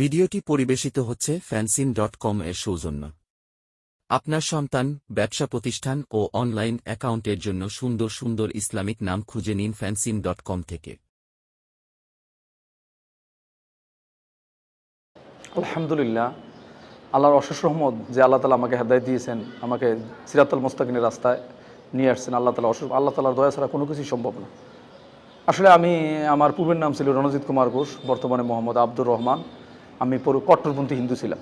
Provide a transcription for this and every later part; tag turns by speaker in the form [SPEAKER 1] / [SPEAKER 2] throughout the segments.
[SPEAKER 1] ভিডিওটি পরিবেশিত হচ্ছে ফ্যানসিন ডট কম এর সৌজন্য। আপনার সন্তান, ব্যবসা প্রতিষ্ঠান ও অনলাইন অ্যাকাউন্টের জন্য সুন্দর সুন্দর ইসলামিক নাম খুঁজে নিন ফ্যানসিন ডট কম থেকে।
[SPEAKER 2] আলহামদুলিল্লাহ। আল্লাহর অশেষ রহমত যে আল্লাহ তালা আমাকে হেদায়ত দিয়েছেন, আমাকে সিরাতুল মোস্তাকিনের রাস্তায় নিয়ে আসছেন, আল্লাহ তালা অশেষ, আল্লাহ তালার দয়া ছাড়া কোনো কিছুই সম্ভব না। আসলে আমি, আমার পূর্বের নাম ছিল রণজিৎ কুমার ঘোষ, বর্তমানে মোহাম্মদ আব্দুর রহমান। আমি পুরো কট্টরপন্থী হিন্দু ছিলাম।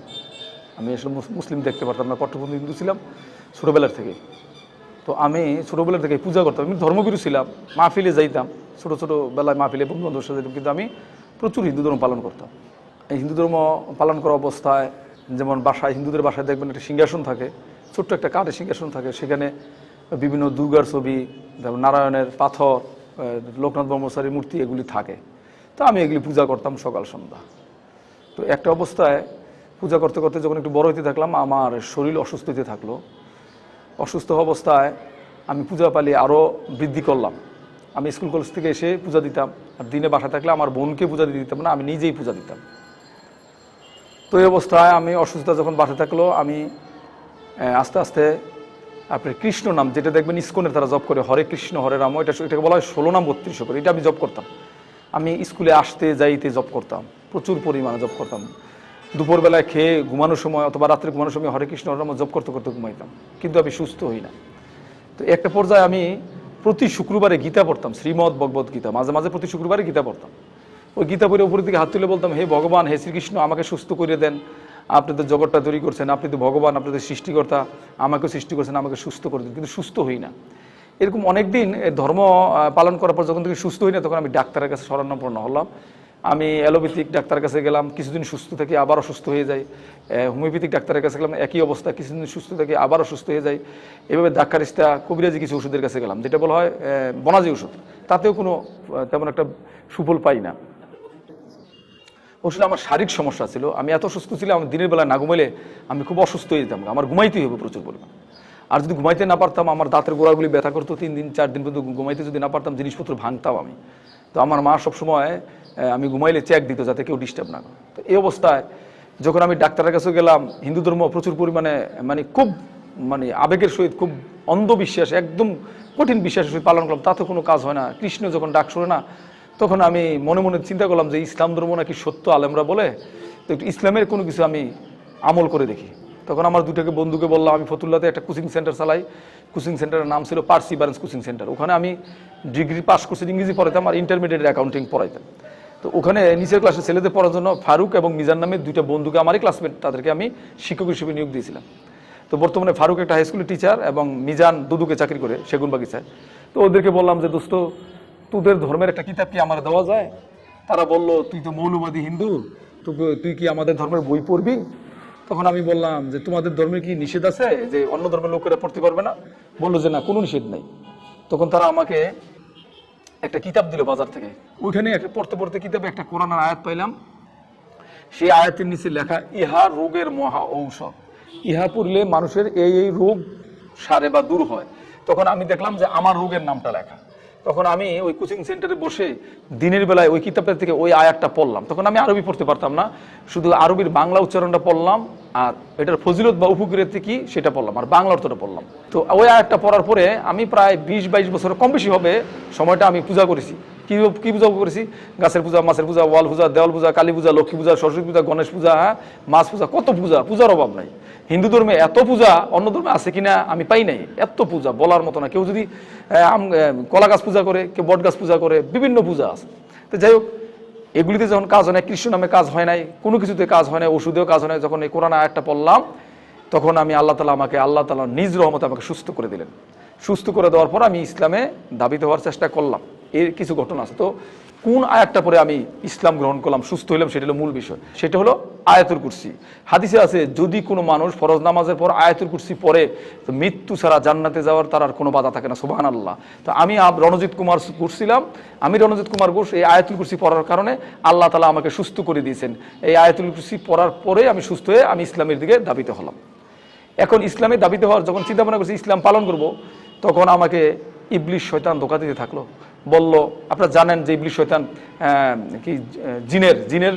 [SPEAKER 2] আমি আসলে মুস- মুসলিম দেখতে পারতাম না, কট্টরপন্থী হিন্দু ছিলাম ছোটোবেলার থেকে। তো আমি ছোটোবেলার থেকে পূজা করতাম, আমি ধর্মগুরু ছিলাম, মাহফিলে যাইতাম, ছোটো ছোটো বেলায় মাহফিলে বন্ধু বান্ধবের সাথে কিন্তু আমি প্রচুর হিন্দু ধর্ম পালন করতাম। এই হিন্দু ধর্ম পালন করা অবস্থায় যেমন বাসায়, হিন্দুদের বাসায় দেখবেন একটা সিংহাসন থাকে, ছোট্ট একটা কাঠের সিংহাসন থাকে, সেখানে বিভিন্ন দুর্গার ছবি তারপর নারায়ণের পাথর লোকনাথ ব্রহ্মচারীর মূর্তি, এগুলি থাকে। তো আমি এগুলি পূজা করতাম সকাল সন্ধ্যা। তো একটা অবস্থায় পূজা করতে করতে যখন একটু বড় হইতে থাকলাম, আমার শরীর অসুস্থ হতে থাকল। অসুস্থ অবস্থায় আমি পূজা পালি আরও বৃদ্ধি করলাম। আমি স্কুল কলেজ থেকে এসে পূজা দিতাম। আর দিনে বাসা থাকলে আমার বোনকে পূজা দিতে দিতাম না, আমি নিজেই পূজা দিতাম। তো এই অবস্থায় আমি অসুস্থতা যখন বাসা থাকল, আমি আস্তে আস্তে আপনার কৃষ্ণ নাম যেটা দেখবেন ইস্কনের তারা জব করে, হরে কৃষ্ণ, হরে রাম এটা এটাকে বলা হয় ষোলো নাম বত্রিশ করে, এটা আমি জব করতাম। আমি স্কুলে আসতে যাইতে জব করতাম, প্রচুর পরিমাণে জব করতাম। দুপুরবেলায় খেয়ে ঘুমানোর সময় অথবা রাত্রে ঘুমানোর সময় হরে কৃষ্ণ হরে রাম জব করতে করতে ঘুমাইতাম, কিন্তু আমি সুস্থ হই না। তো একটা পর্যায়ে আমি প্রতি শুক্রবারে গীতা পড়তাম, শ্রীমদ ভগবত গীতা, মাঝে মাঝে প্রতি শুক্রবারে গীতা পড়তাম। ওই গীতা পড়ে উপরের দিকে হাত তুলে বলতাম, হে ভগবান, হে শ্রীকৃষ্ণ, আমাকে সুস্থ করে দেন। আপনি তো জগৎটা তৈরি করছেন, আপনি তো ভগবান, আপনি তো সৃষ্টিকর্তা আমাকে সৃষ্টি করছেন, আমাকে সুস্থ করে দিন। কিন্তু সুস্থ হই না। এরকম অনেক দিন ধর্ম পালন করার পর যখন থেকে সুস্থ হই না, তখন আমি ডাক্তারের কাছে শরণাপন্ন হলাম। আমি অ্যালোপ্যাথিক ডাক্তারের কাছে গেলাম, কিছুদিন সুস্থ থেকে আবার অসুস্থ হয়ে যাই। হোমিওপ্যাথিক ডাক্তারের কাছে গেলাম, একই অবস্থা, কিছুদিন সুস্থ থেকে আবার অসুস্থ হয়ে যাই। এভাবে ডাক্তারিস্তা কবিরাজি কিছু ওষুধের কাছে গেলাম, যেটা বলা হয় বনাজি ওষুধ। তাতেও কোনো তেমন একটা সুফল পাই না। ওষুধ আমার শারীরিক সমস্যা ছিল, আমি এত অসুস্থ ছিলাম, দিনের বেলা না ঘুমাইলে আমি খুব অসুস্থ হয়ে যেতাম, আমার ঘুমাইতেই হবে প্রচুর পরিমাণ। আর যদি ঘুমাইতে না পারতাম, আমার দাঁতের গোড়াগুলি ব্যথা করতো, তিন দিন, চার দিন পর্যন্ত ঘুমাইতে যদি না পারতাম, জিনিসপত্র ভাঙতাম আমি। তো আমার মা সবসময় আমি ঘুমাইলে চেক দিত যাতে কেউ ডিস্টার্ব না করে। তো এই অবস্থায় যখন আমি ডাক্তারের কাছে গেলাম, হিন্দু ধর্ম প্রচুর পরিমাণে মানে খুব মানে আবেগের সহিত, খুব অন্ধবিশ্বাস, একদম কঠিন বিশ্বাসের সহিত পালন করলাম তাতে কোনো কাজ হয় না। কৃষ্ণ যখন ডাক শোনে না, তখন আমি মনে মনে চিন্তা করলাম যে, ইসলাম ধর্ম নাকি সত্য, আলেমরা বলে? তো একটু ইসলামের কোনো কিছু আমি আমল করে দেখি। তখন আমার দুটাকে বন্ধুকে বললাম, আমি ফতুল্লাতে একটা কোচিং সেন্টার চালাই। কোচিং সেন্টারের নাম ছিল পার্সিভারেন্স কোচিং সেন্টার ওখানে আমি ডিগ্রি পাস করছি, ইংরেজি পড়াইতাম আর ইন্টারমিডিয়েট অ্যাকাউন্টিং পড়াইতাম। তো ওখানে নিচের ক্লাসে ছেলেদের পড়ার জন্য ফারুক এবং মিজান নামের দুইটা বন্ধুকে, আমারই ক্লাসমেট তাদেরকে আমি শিক্ষক হিসেবে নিয়োগ দিয়েছিলাম। তো বর্তমানে ফারুক একটা হাই স্কুলের টিচার এবং মিজান দুদুকে চাকরি করে সেগুন বাগিচায় তো ওদেরকে বললাম যে, দোস্ত, তোদের ধর্মের একটা কিতাব কি আমার দেওয়া যায়? তারা বলল, তুই তো মৌলবাদী হিন্দু তুই কি আমাদের ধর্মের বই পড়বি? তখন আমি বললাম যে, তোমাদের ধর্মে কি নিষেধ আছে? যে, অন্য ধর্মের লোকেরা পড়তে পারবে না। বলল যে, না, কোনো নিষেধ নাই। তখন তারা আমাকে একটা কিতাব দিল বাজার থেকে। ওইখানে একটা পড়তে পড়তে কিতাবে একটা কোরআনের আয়াত পাইলাম। সেই আয়াতের নিচে লেখা, ইহা রোগের মহা ঔষধ। ইহা পড়লে মানুষের এই এই রোগ সারে বা দূর হয়। তখন আমি দেখলাম যে, আমার রোগের নামটা লেখা। তখন আমি ওই কোচিং সেন্টারে বসে দিনের বেলায় ওই কিতাবটা থেকে ওই আয়াতটা পড়লাম। তখন আমি আরবি পড়তে পারতাম না। শুধু আরবির বাংলা উচ্চারণটা পড়লাম। আর এটার ফজিলত বা উপকৃতি কি সেটা পড়লাম, আর বাংলা অর্থটা পড়লাম। তো ওই আয়াতটা পড়ার পরে আমি প্রায় বিশ বাইশ বছর, কম বেশি হবে, সময়টা আমি পূজা করেছি। কি কি পূজা করেছি? গাছের পূজা, মাছের পূজা, ওয়াল পূজা, দেওয়াল পূজা, কালী পূজা, লক্ষ্মী পূজা, সরস্বতী পূজা, গণেশ পূজা হ্যাঁ মাছ পূজা, কত পূজা, পূজার অভাব নাই। হিন্দু ধর্মে এত পূজা অন্য ধর্মে আছে কিনা আমি পাই নাই। এত পূজা বলার মতো না। কেউ যদি কলা গাছ পূজা করে, কেউ বট গাছ পূজা করে, বিভিন্ন পূজা আছে। তো যাই হোক এগুলিতে যখন কাজ হয় না কৃষ্ণ নামে কাজ হয় নাই, কোনো কিছুতে কাজ হয় না ওষুধেও কাজ হয় না যখন এই কোরআন আয়াতটা পড়লাম, তখন আমি আল্লাহ তালা আমাকে, আল্লাহ তালা নিজ রহমতে আমাকে সুস্থ করে দিলেন। সুস্থ করে দেওয়ার পর আমি ইসলামে দাবিত হওয়ার চেষ্টা করলাম। এর কিছু ঘটনা আছে। তো কোন আয়াতটা পরে আমি ইসলাম গ্রহণ করলাম, সুস্থ হইলাম, সেটা হলো মূল বিষয়। সেটা হলো আয়াতুল কুরসি। হাদিসে আছে, যদি কোনো মানুষ ফরজ নামাজের পর আয়াতুল কুরসি পরে তো মৃত্যু ছাড়া জান্নাতে যাওয়ার তার আর কোনো বাধা থাকে না সুবাহান আল্লাহ তো আমি রণজিৎ কুমার ঘুরছিলাম আমি রণজিৎ কুমার ঘোষ এই আয়াতুল কুরসি পড়ার কারণে আল্লাহ তালা আমাকে সুস্থ করে দিয়েছেন। এই আয়াতুল কুরসি পড়ার পরে আমি সুস্থ হয়ে আমি ইসলামের দিকে দাবিত হলাম। এখন ইসলামে দাবিতে হওয়ার যখন চিন্তা ভাবনা করছি, ইসলাম পালন করব, তখন আমাকে ইবলিশ শয়তান ধোকা দিতে থাকল। বলল আপনারা জানেন যে ইবলিশ শয়তান আহ, কি জিনের জিনের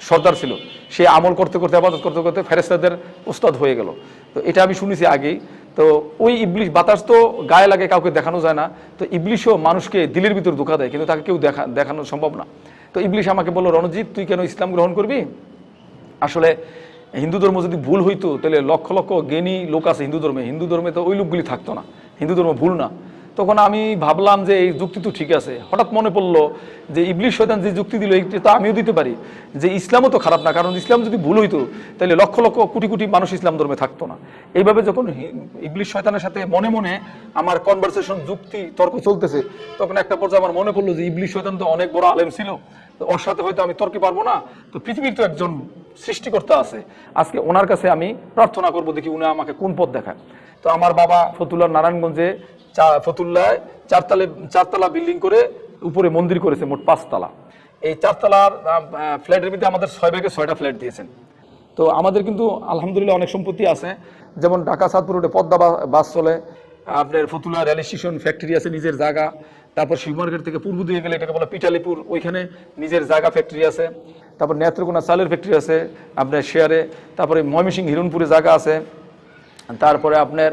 [SPEAKER 2] সর্দার ছিল। সে আমল করতে করতে আবাদত করতে করতে ফেরেস্তাদের ওস্তাদ হয়ে গেল। তো এটা আমি শুনেছি আগেই। তো ওই ইবলিশ বাতাস তো গায়ে লাগে কাউকে দেখানো যায় না। তো ইবলিশও মানুষকে দিলের ভিতর ধোকা দেয় কিন্তু তাকে কেউ দেখা দেখানো সম্ভব না। তো ইবলিশ আমাকে বলল রণজিৎ তুই কেন ইসলাম গ্রহণ করবি? আসলে হিন্দু ধর্ম যদি ভুল হইতো তাহলে লক্ষ লক্ষ জ্ঞানী লোক আছে হিন্দু ধর্মে। হিন্দু ধর্মে তো ওই লোকগুলি থাকতো না। হিন্দু ধর্ম ভুল না। তখন আমি ভাবলাম যে এই যুক্তি তো ঠিক আছে। হঠাৎ মনে পড়ল যে ইবলিশ শয়তান যে যুক্তি দিল এইটা তো আমিও দিতে পারি। যে ইসলামও তো খারাপ না, কারণ ইসলাম যদি ভুল হইতো তাহলে লক্ষ লক্ষ কোটি কোটি মানুষ ইসলাম ধর্মে থাকতো না। এইভাবে যখন ইবলিশ শয়তানের সাথে মনে মনে আমার কনভারসেশন যুক্তি, তর্ক চলতেছে, তখন একটা পর্যায়ে আমার মনে পড়ল যে ইবলিশ শয়তান তো অনেক বড় আলেম ছিল। ওর সাথে হয়তো আমি তর্কে পারব না। তো পৃথিবীর তো একজন সৃষ্টিকর্তা আছে। আজকে ওনার কাছে আমি প্রার্থনা করব দেখি উনি আমাকে কোন পথ দেখায়। তো আমার বাবা ফতুল্লাহ নারায়ণগঞ্জে ফতুল্লায় চারতলে, চারতলা বিল্ডিং করে উপরে মন্দির করেছে মোট পাঁচতলা। এই চারতলার ফ্ল্যাটের ভিতরে আমাদের ছয় ভাগে ছয়টা ফ্ল্যাট দিয়েছেন। তো আমাদের কিন্তু আলহামদুলিল্লাহ অনেক সম্পত্তি আছে। যেমন ঢাকা সাতপুর রোডে পদ্মা বাস চলে, আপনার ফতুল্লা রেল স্টেশন, ফ্যাক্টরি আছে নিজের জায়গা। তারপর শিব মার্কেট থেকে পূর্ব দিকে গেলে এটাকে বলে পিটালিপুর ওইখানে নিজের জায়গা ফ্যাক্টরি আছে। তারপর নেত্রকোনা চালের ফ্যাক্টরি আছে আপনার শেয়ারে। তারপরে ময়মনসিং হিরণপুরে জায়গা আছে। তারপরে আপনার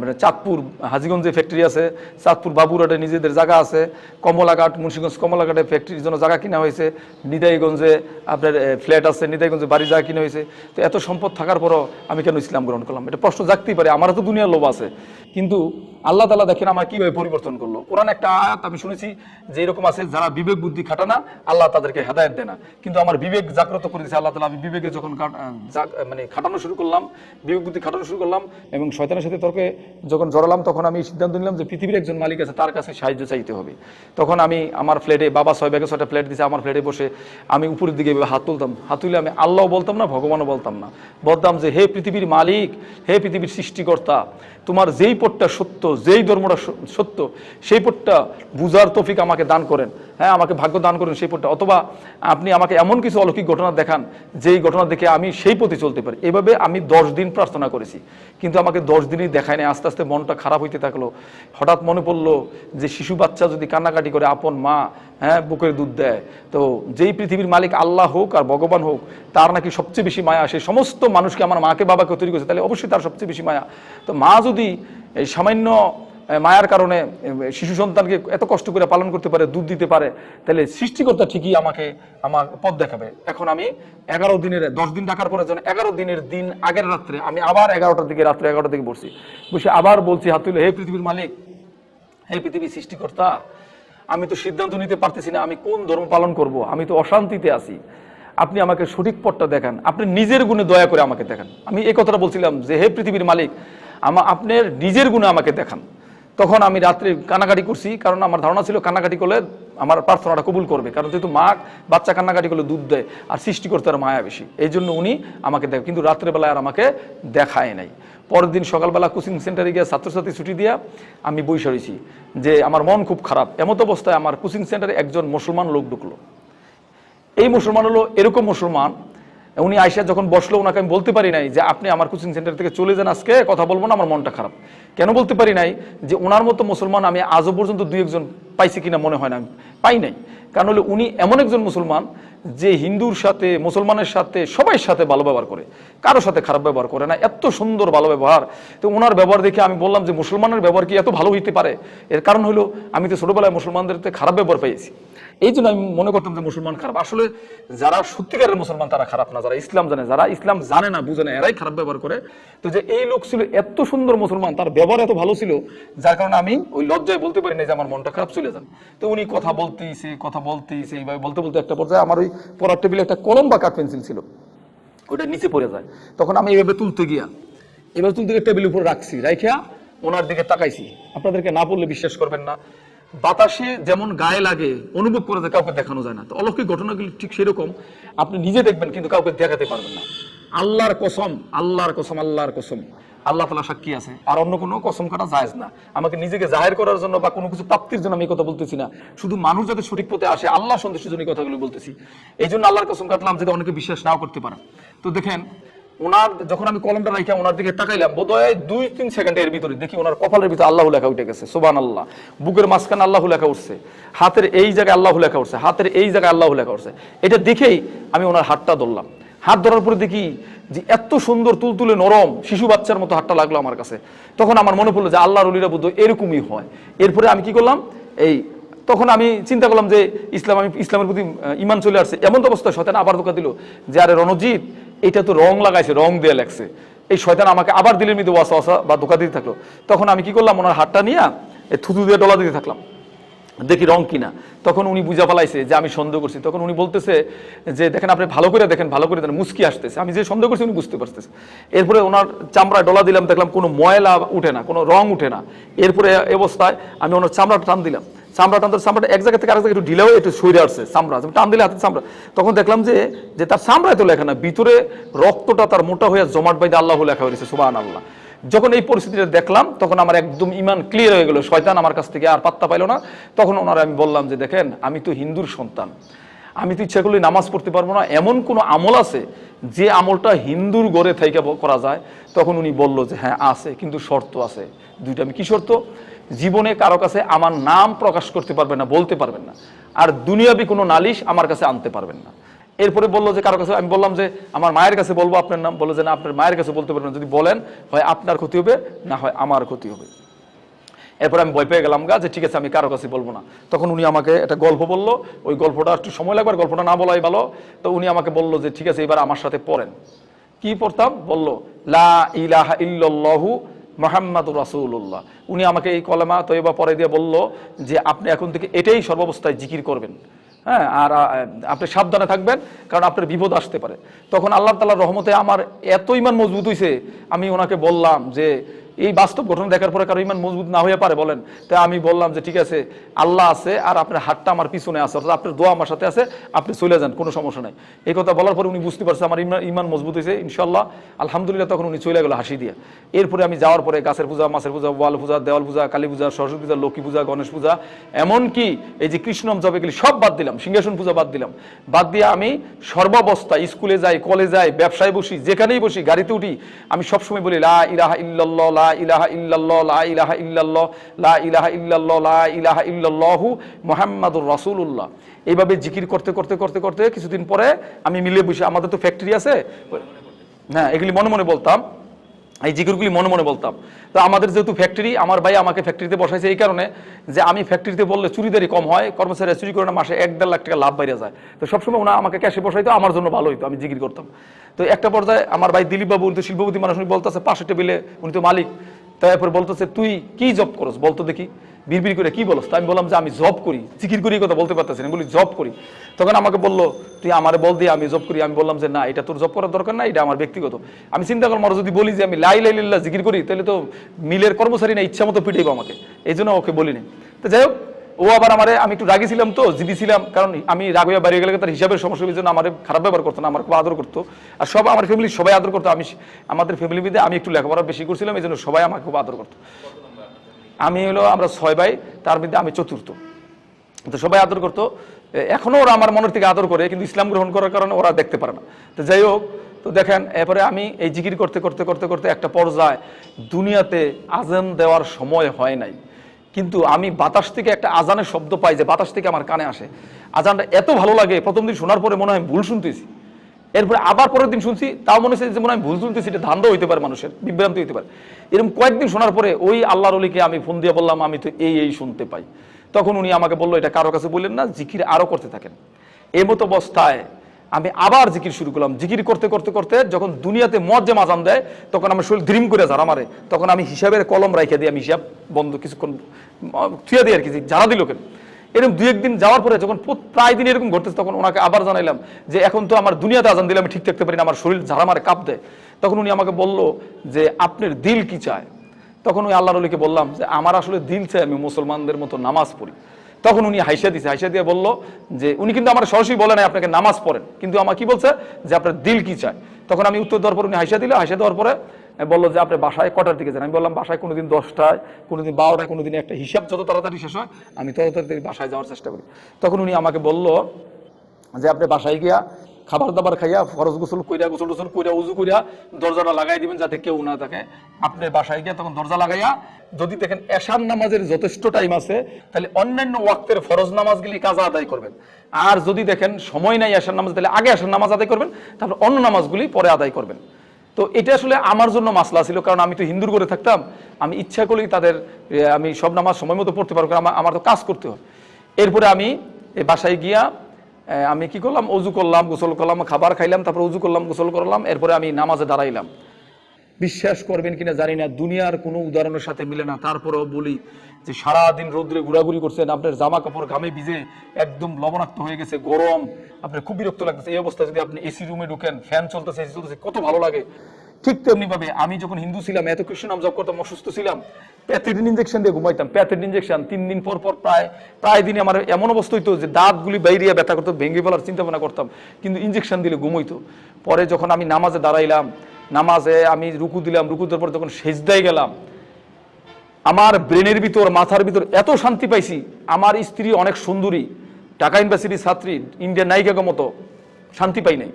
[SPEAKER 2] মানে চাঁদপুর, হাজিগঞ্জে ফ্যাক্টরি আছে, চাঁদপুর বাবুরহাটে নিজেদের জায়গা আছে, কমলাঘাট, মুন্সিগঞ্জ কমলাঘাটে ফ্যাক্টরির জন্য জায়গা কিনা হয়েছে, নিদাইগঞ্জে আপনার ফ্ল্যাট আছে, নিদাইগঞ্জে বাড়ি জায়গা কিনা হয়েছে। তো এত সম্পদ থাকার পরও আমি কেন ইসলাম গ্রহণ করলাম? এটা প্রশ্ন জাগতেই পারে, আমারও তো দুনিয়ার লোভ আছে। কিন্তু আল্লাহ তালা দেখেন আমার কীভাবে পরিবর্তন করল। কোরআন একটা আয়াত আমি শুনেছি যে এরকম আছে, যারা বিবেক বুদ্ধি খাটা না, আল্লাহ তাদেরকে হেদায়ত দেয় না। কিন্তু আমার বিবেক জাগ্রত করে দিয়েছে আল্লাহ তালা আমি বিবেকে যখন মানে খাটানো শুরু করলাম, বিবেক বুদ্ধি খাটানো শুরু করলাম এবং শয়তানের সাথে তর্কে যখন জড়ালাম, তখন আমি সিদ্ধান্ত নিলাম যে পৃথিবীর একজন মালিক আছে, তার কাছে সাহায্য চাইতে হবে। তখন আমি আমার ফ্লেটে বাবা ছয় ব্যাগে ছয়টা ফ্ল্যাট দিছে, আমার ফ্লেটে বসে আমি উপরের দিকে হাত তুলতাম। হাত তুলে আমি আল্লাহ বলতাম না, ভগবানও বলতাম না। বলতাম যে, হে পৃথিবীর মালিক, হে পৃথিবীর সৃষ্টিকর্তা তোমার যেই পথটা সত্য, যেই ধর্মটা সত্য, সেই পথটা বুঝার তফিক আমাকে দান করেন। হ্যাঁ আমাকে ভাগ্য দান করেন সেই পথটা। অথবা আপনি আমাকে এমন কিছু অলৌকিক ঘটনা দেখান, যেই ঘটনা দেখে আমি সেই পথে চলতে পারি। এভাবে আমি দশ দিন প্রার্থনা করেছি। কিন্তু আমাকে দশ দিনই দেখায় আস্তে আস্তে মনটা খারাপ হইতে থাকল। হঠাৎ মনে পড়ল যে শিশু বাচ্চা যদি কান্নাকাটি করে, আপন মা হ্যাঁ বুকের দুধ দেয়। তো যেই পৃথিবীর মালিক আল্লাহ হোক আর ভগবান হোক, তার নাকি সবচেয়ে বেশি মায়া। সেই সমস্ত মানুষকে আমার মাকে, বাবাকে তৈরি করেছে, তাহলে অবশ্যই তার সবচেয়ে বেশি মায়া। তো মা যদি এই সামান্য মায়ার কারণে শিশু সন্তানকে এত কষ্ট করে পালন করতে পারে, দুধ দিতে পারে, তাহলে সৃষ্টিকর্তা ঠিকই আমাকে, আমার পথ দেখাবে। এখন আমি এগারো দিনের, দশ দিন ডাকার পরে যখন এগারো দিনের দিন আগের রাত্রে, আমি আবার এগারোটার দিকে, রাত্রে এগারোটার দিকে বসছি। বসে আবার বলছি হাত তুলে হে পৃথিবীর মালিক, হে পৃথিবীর সৃষ্টিকর্তা আমি তো সিদ্ধান্ত নিতে পারতেছি না আমি কোন ধর্ম পালন করব, আমি তো অশান্তিতে আছি। আপনি আমাকে সঠিক পথটা দেখান, আপনি নিজের গুণে দয়া করে আমাকে দেখান। আমি এই কথাটা বলছিলাম যে, হে পৃথিবীর মালিক, আমা, আপনার নিজের গুণে আমাকে দেখান। তখন আমি রাত্রে কানাকাটি করছি, কারণ আমার ধারণা ছিল কান্নাকাটি করলে আমার প্রার্থনাটা কবুল করবে, কারণ যেহেতু মা, বাচ্চা কান্নাকাটি করলে দুধ দেয় আর সৃষ্টিকর্তার মায়া বেশি। এই জন্য উনি আমাকে দেখ কিন্তু রাত্রেবেলায় আর আমাকে দেখায় নাই। পরের দিন সকালবেলা কোচিং সেন্টারে গিয়ে ছাত্রছাত্রী ছুটি দিয়া আমি বই সরেছি যে আমার মন খুব খারাপ। এমত অবস্থায় আমার কোচিং সেন্টারে একজন মুসলমান লোক ঢুকলো। এই মুসলমান হলো এরকম মুসলমান, উনি আয়সা যখন বসল ওনাকে আমি বলতে পারি নাই যে আপনি আমার কোচিং সেন্টার থেকে চলে যান আজকে, কথা বলব না, আমার মনটা খারাপ। কেন বলতে পারি নাই যে ওনার মতো মুসলমান আমি আজও পর্যন্ত দুই একজন পাইছি কিনা মনে হয় না, আমি পাই নাই। কারণ হলো উনি এমন একজন মুসলমান যে হিন্দুর সাথে, মুসলমানের সাথে, সবাই সাথে ভালো ব্যবহার করে। কারও সাথে খারাপ ব্যবহার করে না, এত সুন্দর ভালো ব্যবহার। তো ওনার ব্যবহার দেখে আমি বললাম যে, মুসলমানের ব্যবহার কি এত ভালো হইতে পারে? এর কারণ হলো আমি তো ছোটবেলায় মুসলমানদের খারাপ ব্যবহার পেয়েছি এই জন্য আমি মনে করতাম যে, মুসলমান খারাপ। আসলে যারা সত্যিকারের মুসলমান, তারা খারাপ না। যারা ইসলাম জানে, যারা ইসলাম জানে না, বুঝে না, এরাই খারাপ ব্যবহার করে। তো যে, এই লোক ছিল এত সুন্দর মুসলমান, তার ব্যবহার এত ভালো ছিল, যার কারণে আমি ওই লজ্জায় বলতে পারি না যে, আমার মনটা খারাপ চলে যান তো উনি কথা বলতেইছে কথা বলতেইছে এইভাবে বলতে বলতে একটা পর্যায়ে আমার ওই পড়ার টেবিলে একটা কলম বা কাঠ পেন্সিল ছিল। ওটা নিচে পড়ে যায়। তখন আমি এইভাবে তুলতে গিয়া এবার তুলতে গিয়ে টেবিলের উপর রাখছি রাইখা ওনার দিকে তাকাইছি। আপনাদেরকে না বললে বিশ্বাস করবেন না। বাতাসে যেমন গায়ে লাগে অনুভব করে যায় কাউকে দেখানো যায় না। তো অলৌকিক ঘটনাগুলি ঠিক সেরকম। আপনি নিজে দেখবেন কিন্তু কাউকে দেখাতে পারবেন না। আল্লাহর কসম আল্লাহর কসম আল্লাহর কসম। আল্লাহ তালা সাক্ষী আছে। আর অন্য কোনো কসম কাটা জায়েজ না। আমাকে নিজেকে জাহের করার জন্য বা কোনো কিছু প্রাপ্তির জন্য আমি কথা বলতেছি না। শুধু মানুষ যাতে সঠিক পথে আসে, আল্লাহ সন্তুষ্টির জন্য কথাগুলো বলতেছি। এই জন্য আল্লাহর কসম কাটলাম যদি অনেকে বিশ্বাস নাও করতে পারে। তো দেখেন, ওনার যখন আমি কলমটা রাখি ওনার দিকে তাকাইলাম, বোধহয় দুই তিন সেকেন্ডের ভিতরে দেখি ওনার কপালের ভিতরে আল্লাহ লেখা উঠে গেছে। সুবান আল্লাহ বুকের মাঝখানে আল্লাহ লেখা উঠছে। হাতের এই জায়গায় আল্লাহ লেখা উঠছে। হাতের এই জায়গায় আল্লাহ লেখা উঠছে। এটা দেখেই আমি ওনার হাতটা ধরলাম। হাত ধরার পরে দেখি যে এত সুন্দর তুলতুলে নরম শিশু বাচ্চার মতো হাতটা লাগল আমার কাছে। তখন আমার মনে পড়ল যে আল্লাহর অলিরা বুদ্ধ এরকমই হয়। এরপরে আমি কি করলাম? এই তখন আমি চিন্তা করলাম যে ইসলাম আমি ইসলামের প্রতি ইমান চলে আসছে। এমন তো অবস্থায় শয়তান আবার ধোকা দিল যে, আরে রণজিৎ, এটা তো রং লাগাইছে, রং দিয়ে লাগছে। এই শয়তান আমাকে আবার দিলের মধ্যে ওয়াসা ওয়াসা বা ধোকা দিতে থাকল। তখন আমি কি করলাম? ওনার হাতটা নিয়ে থুতু দিয়ে ডলা দিতে থাকলাম। দেখি রং কিনা। তখন উনি বুঝা পালাইছে যে আমি সন্দেহ করছি। তখন উনি বলতেছে যে, দেখেন আপনি ভালো করে দেখেন, ভালো করে দেখেন মুস্কি আসতেছে। আমি যে সন্দেহ করছি উনি বুঝতে পারতেছে। এরপরে ওনার চামড়ায় ডলা দিলাম, দেখলাম কোনো ময়লা উঠে না, কোনো রং উঠে না। এরপরে অবস্থায় আমি ওনার চামড়াটা টান দিলাম। চামড়া টান দিলে চামড়াটা এক জায়গা থেকে আরেক জায়গায় একটু ঢিলেও একটু সইরে আসছে, চামড়া। টান দিলে হাতে চামড়া। তখন দেখলাম যে যে তার চামড়ায় তো লেখা না, ভিতরে রক্তটা তার মোটা হয়ে জমাট বাইদে আল্লাহ লেখা হয়েছে সুবাহ আল্লাহ যখন এই পরিস্থিতিটা দেখলাম, তখন আমার একদম ইমান ক্লিয়ার হয়ে গেল। শয়তান আমার কাছ থেকে আর পাত্তা পাইলো না। তখন ওনারা আমি বললাম যে, দেখেন, আমি তো হিন্দুর সন্তান। আমি তো ইচ্ছা করলে নামাজ পড়তে পারব না। এমন কোনো আমল আছে যে আমলটা হিন্দুর গড়ে থেকে করা যায়? তখন উনি বলল যে হ্যাঁ আছে, কিন্তু শর্ত আছে। দুইটা আমি, কি শর্ত? জীবনে কারও কাছে আমার নাম প্রকাশ করতে পারবেন না, বলতে পারবেন না। আর দুনিয়াবি কোনো নালিশ আমার কাছে আনতে পারবেন না। এরপরে বলল যে কারও কাছে, আমি বললাম যে আমার মায়ের কাছে বলব আপনার নাম, বলল যে না, আপনার মায়ের কাছে বলতে পারবেন যদি বলেন, হয় আপনার ক্ষতি হবে, না হয় আমার ক্ষতি হবে। এরপর আমি ভয় পেয়ে গেলাম গা, যে ঠিক আছে, আমি কারও কাছে বলব না। তখন উনি আমাকে একটা গল্প বলল, ওই গল্পটা একটু সময় লাগবে, গল্পটা না বলাই ভালো। তো উনি আমাকে বলল যে, ঠিক আছে, এবার আমার সাথে পড়েন। কি পড়তাম? বলল, লা ইলাহা ইল্লাল্লাহু মোহাম্মদুর রাসূলুল্লাহ। উনি আমাকে এই কলেমা তৈবা পরে দিয়ে বলল যে, আপনি এখন থেকে এটাই সর্বাবস্থায় জিকির করবেন। হ্যাঁ আর আপনি সাবধানে থাকবেন, কারণ আপনার বিপদ আসতে পারে। তখন আল্লাহ তালার রহমতে আমার এত ইমান মজবুত হয়েছে আমি ওনাকে বললাম যে এই বাস্তব ঘটনা দেখার পরে কারও ইমান মজবুত না হয়ে পারে, বলেন। তাই আমি বললাম যে, ঠিক আছে, আল্লাহ আছে আর আপনার হাতটা আমার পিছনে আছে, অর্থাৎ আপনার দোয়া আমার সাথে আছে, আপনি চলে যান, কোনো সমস্যা নাই। এই কথা বলার পরে উনি বুঝতে পারছে আমার ইমান ইমান মজবুত হয়েছে ইনশাল্লাহ আলহামদুলিল্লাহ, তখন উনি চলে গেল হাসি দিয়ে। এরপরে আমি যাওয়ার পরে গাছের পূজা, মাছের পূজা, ওয়াল পূজা, দেওয়াল পূজা, কালী পূজা, সরস্বতী পূজা, লক্ষ্মী পূজা, গণেশ পূজা, এমনকি এই যে কৃষ্ণম জবে গেলি সব বাদ দিলাম, সিংহাসন পূজা বাদ দিলাম। বাদ দিয়ে আমি সর্বাবস্থা স্কুলে যাই, কলেজে যাই, ব্যবসায় বসি, যেখানেই বসি, গাড়িতে উঠি, আমি সবসময় বলি, লা ইলাহা ইল্লাল্লাহ লা ইলাহা ইল্লাল্লাহ, লা ইলাহা ইল্লাল্লাহ, লা ইলাহা ইল্লাল্লাহ, লা ইলাহা ইল্লাল্লাহু মুহাম্মাদুর রাসূলুল্লাহ। এইভাবে জিকির করতে করতে করতে করতে কিছুদিন পরে আমি মিলে বসে, আমাদের তো ফ্যাক্টরি আছে। হ্যাঁ এগুলি মনে মনে বলতাম। এই জিকিরগুলি মনে মনে বলতাম। তো আমাদের যেহেতু ফ্যাক্টরি আমার ভাই আমাকে ফ্যাক্টরিতে বসাইছে এই কারণে যে আমি ফ্যাক্টরিতে বললে চুরিদারি কম হয়, কর্মচারীরা চুরি করে না, মাসে এক দেড় লাখ টাকা লাভ বাইরে যায়। তো সবসময় ওনা আমাকে ক্যাশে বসাইতো, আমার জন্য ভালো হইতো, আমি জিকির করতাম। তো একটা পর্যায়ে আমার ভাই দিলীপ বাবু উনি তো শিল্পপতি মানুষ, উনি বলতেছে পাশে টেবিলে উনি তো মালিক তারপর বলতেছে, তুই কি জব করস? বলতো দেখি, বিড়বিড় করে, কি বলস? তো আমি বললাম যে, আমি জব করি। চিকির করি কথা বলতে পারতেছি না। বলি জব করি। তখন আমাকে বলল, তুই আমার বল দিয়ে আমি জব করি। আমি বললাম যে, না, এটা তোর জব করার দরকার না এটা আমার ব্যক্তিগত। আমি চিন্তা করলাম, আর যদি বলি যে, আমি লাই লাই লিল্লা জিকির করি, তাহলে তো মিলের কর্মচারী না ইচ্ছা মতো পিটাইবো আমাকে। এই জন্য ওকে বলিনি। তো যাই হোক ও আবার আমারে, আমি একটু রাগি ছিলাম তো, জিদি ছিলাম, কারণ আমি রাগ হয়ে বাড়ি গেলে তার হিসাবের সমস্যার জন্য আমার খারাপ ব্যবহার করতো না, আমার খুব আদর করতো। আর সব আমার ফ্যামিলি সবাই আদর করতো, আমি আমাদের ফ্যামিলির মধ্যে আমি একটু লেখাপড়া বেশি করছিলাম এই জন্য সবাই আমাকে খুব আদর করতো। আমি হলো, আমরা ছয় ভাই, তার মধ্যে আমি চতুর্থ। তো সবাই আদর করতো। এখনও ওরা আমার মনের থেকে আদর করে, কিন্তু ইসলাম গ্রহণ করার কারণে ওরা দেখতে পারে না। তো যাই হোক, তো দেখেন, এরপরে আমি এই জিকির করতে করতে করতে করতে একটা পর্যায়ে দুনিয়াতে আজান দেওয়ার সময় হয় নাই। কিন্তু আমি বাতাস থেকে একটা আজানের শব্দ পাই যে বাতাস থেকে আমার কানে আসে। আজানটা এত ভালো লাগে, প্রথম দিন শোনার পরে মনে হয় ভুল শুনতেছি। এরপরে আবার পরের দিন শুনছি, তাও মনে হচ্ছে যে মনে হয় ভুল শুনতেছি, এটা ধান্দা হইতে পারে মানুষের, বিভ্রান্তি হইতে পারে। এরকম কয়েকদিন শোনার পরে ওই আল্লাহর অলিকে আমি ফোন দিয়ে বললাম, আমি তো এই এই শুনতে পাই। তখন উনি আমাকে বলল, এটা কারও কাছে বললেন না, জিকির আরও করতে থাকেন। এই মতো অবস্থায় আমি আবার জিকির শুরু করলাম। জিকির করতে করতে করতে যখন দুনিয়াতে মদ যে মাজান দেয়, তখন আমার শরীর দ্রিম করে যারা মারে। তখন আমি হিসাবের কলম রাইখে দিই, আমি হিসাব বন্ধ কিছুক্ষণ, থুয়ে দিই আর কি যারা দিল কেন? এরকম দু একদিন যাওয়ার পরে যখন প্রায় দিন এরকম ঘটতেছে, তখন ওনাকে আবার জানাইলাম যে এখন তো আমার দুনিয়াতে আজান দিলে আমি ঠিক থাকতে পারি না, আমার শরীর ঝাড়া মারে কাঁপ দেয়। তখন উনি আমাকে বলল যে, আপনার দিল কি চায়? তখন ওই আল্লাহর অলিকে বললাম যে, আমার আসলে দিল চাই, আমি মুসলমানদের মতো নামাজ পড়ি। তখন উনি হাইসা দিছে। হাইসিয়া দিয়ে বলল যে, উনি কিন্তু আমার সরাসরি বলে নাই আপনাকে নামাজ পড়েন। কিন্তু আমার কি বলছে? যে আপনার দিল কি চায়? তখন আমি উত্তর দেওয়ার পর উনি হাইসা দিল। হাইসা দেওয়ার পরে বলল যে, আপনি বাসায় কটার দিকে যান? আমি বললাম, বাসায় কোনোদিন দশটায়, কোনোদিন বারোটায়, কোনোদিন একটা হিসাব যত তাড়াতাড়ি শেষ হয়, আমি তত তাড়াতাড়ি বাসায় যাওয়ার চেষ্টা করি। তখন উনি আমাকে বলল যে, আপনি বাসায় গিয়া খাবার দাবার খাইয়া, ফরজ গোসল কইরা, গোসল টোসল কইরা, উজু কইরা দরজাটা লাগাই দিবেন যাতে কেউ না থাকে। আপনি বাসায় গিয়ে তখন দরজা লাগাইয়া, যদি দেখেন এশার নামাজের যথেষ্ট টাইম আছে, তাহলে অন্যান্য ওয়াক্তের ফরজ নামাজগুলি কাজা আদায় করবেন। আর যদি দেখেন সময় নাই এশার নামাজ, তাহলে আগে এশার নামাজ আদায় করবেন, তারপর অন্য নামাজগুলি পরে আদায় করবেন। তো এটা আসলে আমার জন্য মাসলা ছিল, কারণ আমি তো হিন্দুর করে থাকতাম। আমি ইচ্ছা করলেই তাদের আমি সব নামাজ সময় মতো পড়তে পারব, কারণ আমার- তো কাজ করতে হয়। এরপরে আমি বাসায় গিয়া আমি কি করলাম? অজু করলাম, গোসল করলাম, খাবার খাইলাম, তারপর অজু করলাম, গোসল করলাম, এরপরে আমি নামাজে দাঁড়াইলাম। বিশ্বাস করবেন কিনা জানি না, দুনিয়ার কোনো উদাহরণের সাথে মিলে না। তারপরেও বলি যে সারাদিন রোদ্রে ঘোরাঘুরি করছেন, আপনার জামা কাপড় ঘামে ভিজে একদম লবণাক্ত হয়ে গেছে, গরম, আপনার খুব বিরক্ত লাগতেছে। এই অবস্থা যদি আপনি এসি রুমে ঢুকেন ফ্যান চলতেছে এসি চলতেছে, কত ভালো লাগে। ঠিক তেমনি ভাবে আমি যখন হিন্দু ছিলাম, এত কৃষ্ণ নাম জপ করতাম, অসুস্থ ছিলাম প্যাথেডিন ইঞ্জেকশন দিয়ে ঘুমাইতাম প্যাথেডিন ইঞ্জেকশন তিন দিন পর পর প্রায় প্রায় দিনে আমার এমন অবস্থা হইতো যে দাঁতগুলি বাইরিয়া ব্যথা করতো, ভেঙে ফেলার চিন্তা ভাবনা করতাম, কিন্তু ইঞ্জেকশন দিলে ঘুমাইতো পরে যখন আমি নামাজে দাঁড়াইলাম, নামাজে আমি রুকু দিলাম, রুকু দেওয়ার পর যখন সেজদায় গেলাম, আমার ব্রেনের ভিতর, মাথার ভিতর এত শান্তি পাইছি, আমার স্ত্রী অনেক সুন্দরী, ঢাকা ইউনিভার্সিটির ছাত্রী, ইন্ডিয়ান নায়িকাকে মতো, শান্তি পাই নাই।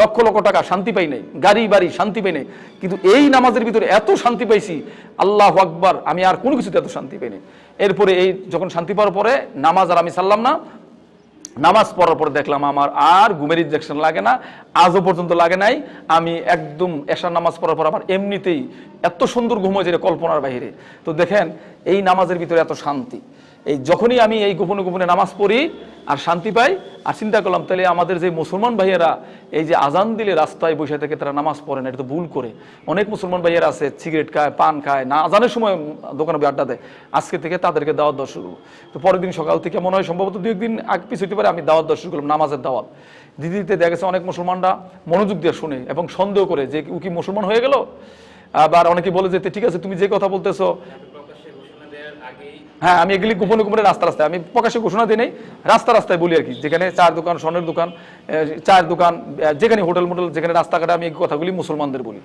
[SPEAKER 2] লক্ষ লক্ষ টাকা শান্তি পাই নাই, গাড়ি বাড়ি শান্তি পাই নাই। কিন্তু এই নামাজের ভিতরে এত শান্তি পাইছি, আল্লাহ আকবার, আমি আর কোনো কিছুতে এত শান্তি পাই নাই। এরপরে এই যখন শান্তি পাওয়ার পরে নামাজ আর আমি সারলাম না, নামাজ পড়ার পর দেখলাম আমার আর ঘুমের ইনজেকশন লাগে না, আজও পর্যন্ত লাগে নাই। আমি একদম এশার নামাজ পড়ার পর আমার এমনিতেই এত সুন্দর ঘুম হয়েছে কল্পনার বাহিরে। তো দেখেন, এই নামাজের ভিতরে এত শান্তি। এই যখনই আমি এই গোপনে গোপনে নামাজ পড়ি আর শান্তি পাই আর চিন্তা করলাম, তাহলে আমাদের যে মুসলমান ভাইয়েরা এই যে আজান দিলে রাস্তায় বসে থেকে তারা নামাজ পড়ে না, এটা তো ভুল করে। অনেক মুসলমান ভাইয়েরা আছে, সিগারেট খায়, পান খায়, না, আজানের সময় দোকানে আড্ডা দেয়। আজকে থেকে তাদেরকে দাওয়াত দেওয়া শুরু। তো পরের দিন সকাল থেকে মনে হয় সম্ভবত দু একদিন আগ পিছ হইতে পারে আমি দাওয়াত দেওয়া শুরু করলাম, নামাজের দাওয়াত। দিদি দিতে দেখা গেছে অনেক মুসলমানরা মনোযোগ দিয়ে শুনে এবং সন্দেহ করে যে ও কি মুসলমান হয়ে গেল? আবার অনেকে বলে যে ঠিক আছে, তুমি যে কথা বলতেছো হ্যাঁ আমি এগুলি গোপনে গোপনে রাস্তা রাস্তায়, আমি প্রকাশ্যে ঘোষণা দিই নাই, রাস্তা রাস্তায় বলি আর কি, যেখানে চার দোকান, স্বর্ণের দোকান চায়ের দোকান যেখানে হোটেল মোটেল, যেখানে রাস্তাঘাটে আমি এই কথাগুলি মুসলমানদের বলি।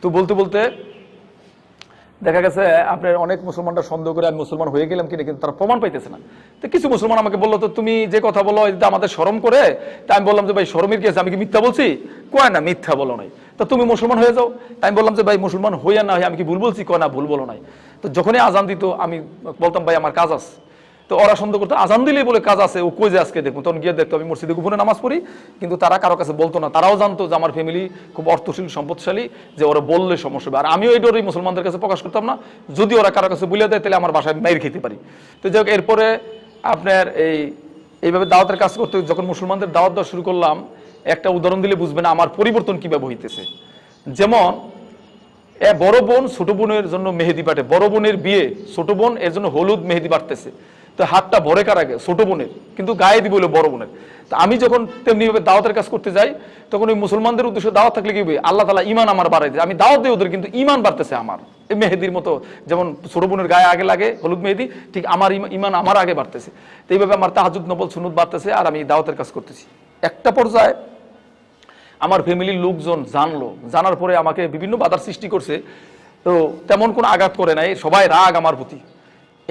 [SPEAKER 2] তো বলতে বলতে দেখা গেছে, আপনার অনেক মুসলমানরা সন্দেহ করে আমি মুসলমান হয়ে গেলাম কিনা, কিন্তু তারা প্রমাণ পাইতেছে না। তো কিছু মুসলমান আমাকে বলল, তো তুমি যে কথা বলো এটা আমাদের শরম করে, তা আমি বললাম যে, ভাই, শরমের কি আছে? আমি কি মিথ্যা বলছি? কয় না, মিথ্যা বলো নাই। তো তুমি মুসলমান হয়ে যাও। তাই আমি বললাম যে, ভাই, মুসলমান হইয়া না হয় আমি কি ভুল বলছি? কয় না, ভুল বলো নাই। তো যখনই আজান দিত, আমি বলতাম, ভাই, আমার কাজ আছে। তো ওরা সন্দেহ করতো, আজান দিলেই বলে কাজ আছে, ও কই যে আজকে দেখব? তখন গিয়ে দেখতো, আমি মসজিদে গোপনে নামাজ পড়ি। কিন্তু তারা কারও কাছে বলতো না। তারাও জানতো যে আমার ফ্যামিলি খুব অর্থশীল, সম্পদশালী, যে ওরা বললে সমস্যা হবে। আর আমিও এই ডরেই মুসলমানদের কাছে প্রকাশ করতাম না। যদি ওরা কারও কাছে বলে দেয়, তাহলে আমার বাসায় মাইর খেতে পারি। তো যাই হোক, এরপরে আপনার এই, এইভাবে দাওয়াতের কাজ করতে যখন মুসলমানদের দাওয়াত দেওয়া শুরু করলাম, একটা উদাহরণ দিলে বুঝবেন আমার পরিবর্তন কীভাবে হইতেছে। যেমন এ বড় বোন ছোট বোনের জন্য মেহেদি বাটে। বড় বোনের বিয়ে, ছোট বোন এর জন্য হলুদ মেহেদি বাটতেছে। তো হাতটা ভরে কার আগে? ছোট বোনের। কিন্তু গায়ে দিব বড় বোনের। তা আমি যখন তেমনি ভাবে দাওয়াতের কাজ করতে যাই, তখন ওই মুসলমানদের উদ্দেশ্যে দাওয়াত থাকলে কি হবে? আল্লাহ তালা ইমান আমার বাড়াই আমি দাওয়াত দিই ওদের, কিন্তু ইমান বাড়তেছে আমার। এই মেহেদির মতো যেমন ছোট বোনের গায়ে আগে লাগে হলুদ মেহেদি, ঠিক আমার ইমান আমার আগে বাড়তেছে। তো এইভাবে আমার তাহাজুদ নবল সুনুদ বাড়তেছে আর আমি দাওয়াতের কাজ করতেছি। একটা পর্যায়ে আমার ফ্যামিলির লোকজন জানলো। জানার পরে আমাকে বিভিন্ন বাধার সৃষ্টি করছে। তো তেমন কোনো আঘাত করে নাই, সবাই রাগ আমার প্রতি।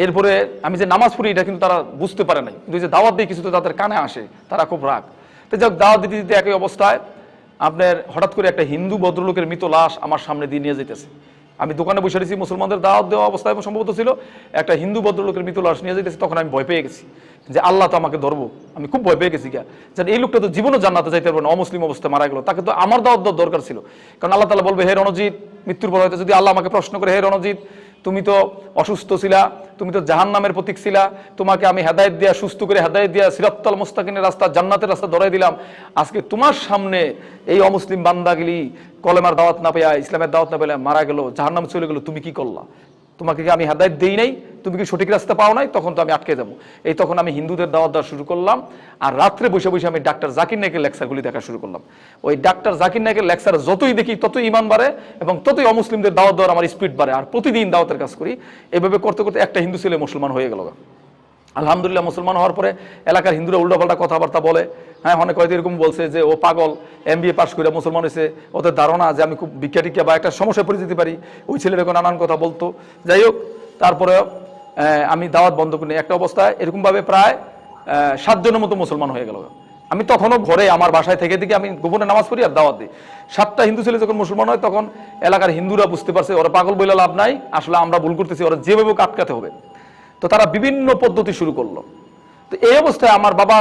[SPEAKER 2] এরপরে আমি যে নামাজ পড়ি, এটা কিন্তু তারা বুঝতে পারে নাই। কিন্তু যে দাওয়াত দিয়ে কিছু তো তাদের কানে আসে, তারা খুব রাগ। তো যাক দাওয়াত দিতে দিতে একই অবস্থায় আপনার হঠাৎ করে একটা হিন্দু ভদ্রলোকের মৃত লাশ আমার সামনে দিয়ে নিয়ে যেতেছে আমি দোকানে বসে রয়েছি, মুসলমানদের দাওয়াত দেওয়া অবস্থায় সম্ভবত ছিল, একটা হিন্দু ভদ্রলোকের মৃত লাশ নিয়ে যেতেছে তখন আমি ভয় পেয়ে গেছি। যে আল্লাহ তো আমাকে ধরবো। আমি খুব ভয় পেয়ে গেছি গিয়া। যেন এই লোকটা তো জীবনও জান্নাতে যাইতে পারবে অমুসলিম অবস্থায় মারা গেল। তাকে তো আমার দাওয়াত দরকার ছিল। কারণ আল্লাহ তালা বলবে, হে রণজিৎ, মৃত্যুর পর হয়তো যদি আল্লাহ আমাকে প্রশ্ন করে, হে রণজিৎ, তুমি তো অসুস্থ ছিলা, তুমি তো জাহান নামের প্রতীক ছিলা, তোমাকে আমি হেদায়ত দিয়া, সুস্থ করে হেদায়ত দিয়া সিরাত্তাল মোস্তাকিনের রাস্তা, জান্নাতের রাস্তা ধরাই দিলাম। আজকে তোমার সামনে এই অমুসলিম বান্দাগিলি কলেমার দাওয়াত না পেয়া, ইসলামের দাওয়াত না পেলে মারা গেল জাহান নাম চলে গেলো, তুমি কি করলা? তোমাকে কি আমি হেদায়ত দেই নাই? তুমি কি সঠিক রাস্তা পাও নাই? তখন তো আমি আটকে যাব। এই তখন আমি হিন্দুদের দাওয়াত দেওয়া শুরু করলাম আর রাত্রে বসে বসে আমি ডাক্তার জাকির নায়কের লেকচারগুলি দেখা শুরু করলাম। ওই ডাক্তার জাকির নায়কের লেকচার যতই দেখি, ততই ইমান বাড়ে এবং ততই অমুসলিমদের দাওয়াত দেওয়ার আমার স্পিড বাড়ে। আর প্রতিদিন দাওয়াতের কাজ করি। এভাবে করতে করতে একটা হিন্দু ছেলে মুসলমান হয়ে গেল আলহামদুলিল্লাহ মুসলমান হওয়ার পরে এলাকার হিন্দুরা উল্টাপাল্টা কথাবার্তা বলে। হ্যাঁ অনেক হয়তো এরকম বলছে যে, ও পাগল এম বি এ পাস করে মুসলমান হয়েছে ওদের ধারণা যে আমি খুব ভিক্ষা টিক্ষা বা একটা সমস্যায় পড়ে যেতে পারি, ওই ছেলের নানান কথা বলতো। যাই হোক তারপরে আমি দাওয়াত বন্ধ করি একটা অবস্থায় এরকমভাবে প্রায় সাতজনের মতো মুসলমান হয়ে গেল। আমি তখনও ঘরে আমার বাসায় থেকে থেকে আমি গোপনে নামাজ পড়ি আর দাওয়াত দিই। সাতটা হিন্দু ছেলে যখন মুসলমান হয়, তখন এলাকার হিন্দুরা বুঝতে পারছে, ওরা পাগল বলে লাভ নাই। আসলে আমরা ভুল করতেছি। ওরা যেভাবে আটকাতে হবে। তো তারা বিভিন্ন পদ্ধতি শুরু করল। তো এই অবস্থায় আমার বাবা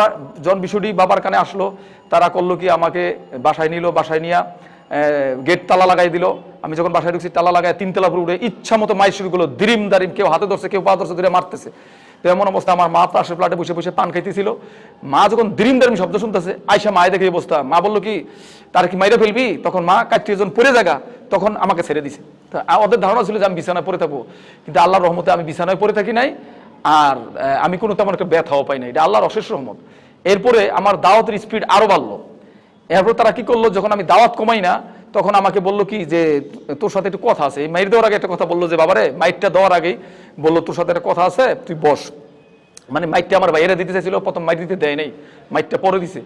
[SPEAKER 2] জন বিষয়টি বাবার কানে আসলো, তারা করল কি আমাকে বাসায় নিল, বাসায় নিয়ে গেট তালা লাগাই দিল। আমি যখন বাসায় ঢুকছি, তালা লাগাই তিন তালা উপরে উঠে ইচ্ছা মতো মাই শুরু করল, দিরিম দারিম, কেউ হাতে ধরছে, কেউ পা ধরছে, ধরে মারতেছে। তো এমন অবস্থা আমার মা পাশে ফ্ল্যাটে বসে বসে পান খাইতেছিল। মা যখন দিরিম দারিম শব্দ শুনতেছে আয়সা মায় দেখে অবস্থা। মা বলল কি, তার কি মাইরে ফেলবি? তখন মা কাটটি যখন পড়ে জায়গা তখন আমাকে ছেড়ে দিছে। ওদের ধারণা ছিল যে আমি বিছানায় পড়ে থাকব। কিন্তু আল্লাহর রহমতে আমি বিছানায় পড়ে থাকি নাই, আর আমি কোনো তেমন একটা ব্যথাও পাই না এটা আল্লাহর অশেষ রহমত। এরপরে আমার দাওয়াতের স্পিড আরও বাড়লো। এরপর তারা কি করল, যখন আমি দাওয়াত কমাই না, তখন আমাকে বলল কি যে, তোর সাথে একটু কথা আছে। এই মাইর দেওয়ার আগে একটা কথা বলল যে, বাবারে মাইকটা দেওয়ার আগেই বলল, তোর সাথে একটা কথা আছে, তুই বস। মানে মাইকটা আমার বাইরে দিতে চাইছিল, প্রথম মাইক দিতে দেয় নাই মাইকটা পরে দিছে।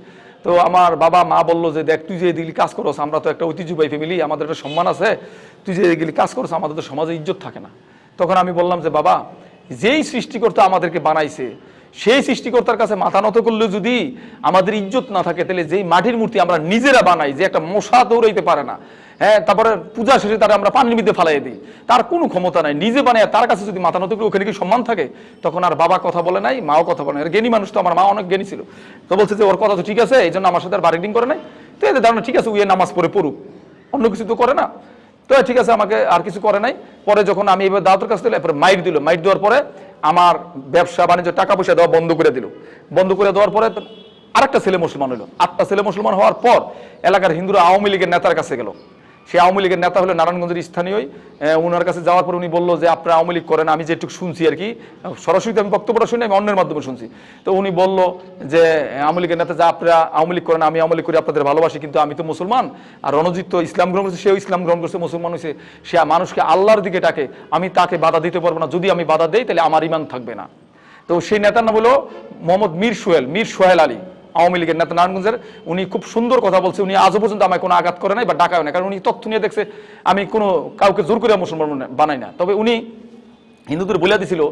[SPEAKER 2] তো আমার বাবা মা বলল যে, দেখ, তুই যে এদিকে কাজ করস, আমরা তো একটা ঐতিহ্যবাহী ফ্যামিলি আমাদের একটা সম্মান আছে। তুই যে এদিকে কাজ করস, আমাদের তো সমাজে ইজ্জত থাকে না। তখন আমি বললাম যে, বাবা, যেই সৃষ্টিকর্তা আমাদেরকে বানাইছে, সেই সৃষ্টিকর্তার কাছে মাথা নত করলে যদি আমাদের ইজ্জত না থাকে, তাহলে যেই মাটির মূর্তি আমরা নিজেরা বানাই, যে একটা মশা দৌড়াইতে পারে না হ্যাঁ তারপরে পূজা শেষে তারা আমরা পানির মধ্যে ফালাই দিই। তার কোনো ক্ষমতা নাই, নিজে বানায় তার কাছে যদি মাথা নত করে, ওখানে কি সম্মান থাকে? তখন আর বাবা কথা বলে নাই, মাও কথা বলে নাই। জ্ঞানী মানুষ তো, আমার মা অনেক জ্ঞানী ছিল। তো বলছে যে, ওর কথা তো ঠিক আছে এই জন্য আমার সাথে আর বার্গেনিং করে নাই। তো এদের ধারণা ঠিক আছে উয়ে নামাজ পড়ে পড়ুক। অন্য কিছু তো করে না। তো ঠিক আছে, আমাকে আর কিছু করে নাই। পরে যখন আমি এবার দাওয়াতের কাছে দিল এরপরে মাইক দিল। মাইক দেওয়ার পরে আমার ব্যবসা বাণিজ্য টাকা পয়সা দেওয়া বন্ধ করে দিল। বন্ধ করে দেওয়ার পরে আরেকটা ছেলে মুসলমান হলো। আটটা ছেলে মুসলমান হওয়ার পর এলাকার হিন্দুরা আওয়ামী লীগের নেতার কাছে গেল। সে আওয়ামী লীগের নেতা হলো নারায়ণগঞ্জের স্থানীয় ওনার কাছে যাওয়ার পর উনি বলল যে, আপনারা আওয়ামী লীগ করেন, আমি যেটুকু শুনছি আর কি। সরাসরি আমি বক্তব্যটা শুনি, আমি অন্যের মাধ্যমে শুনছি। তো উনি বলল যে, আওয়ামী লীগের নেতা যা আপনারা আওয়ামী লীগ করেন, আমি আওয়ামী লীগ করি আপনাদের ভালোবাসি, কিন্তু আমি তো মুসলমান। আর রণজিৎ তো ইসলাম গ্রহণ করছে, সেও ইসলাম গ্রহণ করছে, মুসলমান হয়েছে। সে মানুষকে আল্লাহর দিকে ডাকে, আমি তাকে বাধা দিতে পারব না, যদি আমি বাধা দেই, তাহলে আমার ইমান থাকবে না। তো সেই নেতার নাম হলো মোহাম্মদ মীর সোহেল মীর সোহেল আলী। আওয়ামী লীগের নেতা নারায়ণগঞ্জের, উনি খুব সুন্দর কথা বলছে, উনি আজও পর্যন্ত আমায় কোনো আঘাত করে নাই বা ডাকায় না কারণ উনি তথ্য নিয়ে দেখছে, আমি কোনো কাউকে জোর করে মুসলমান বানাই না তবে উনি হিন্দুদের বলে দিছিল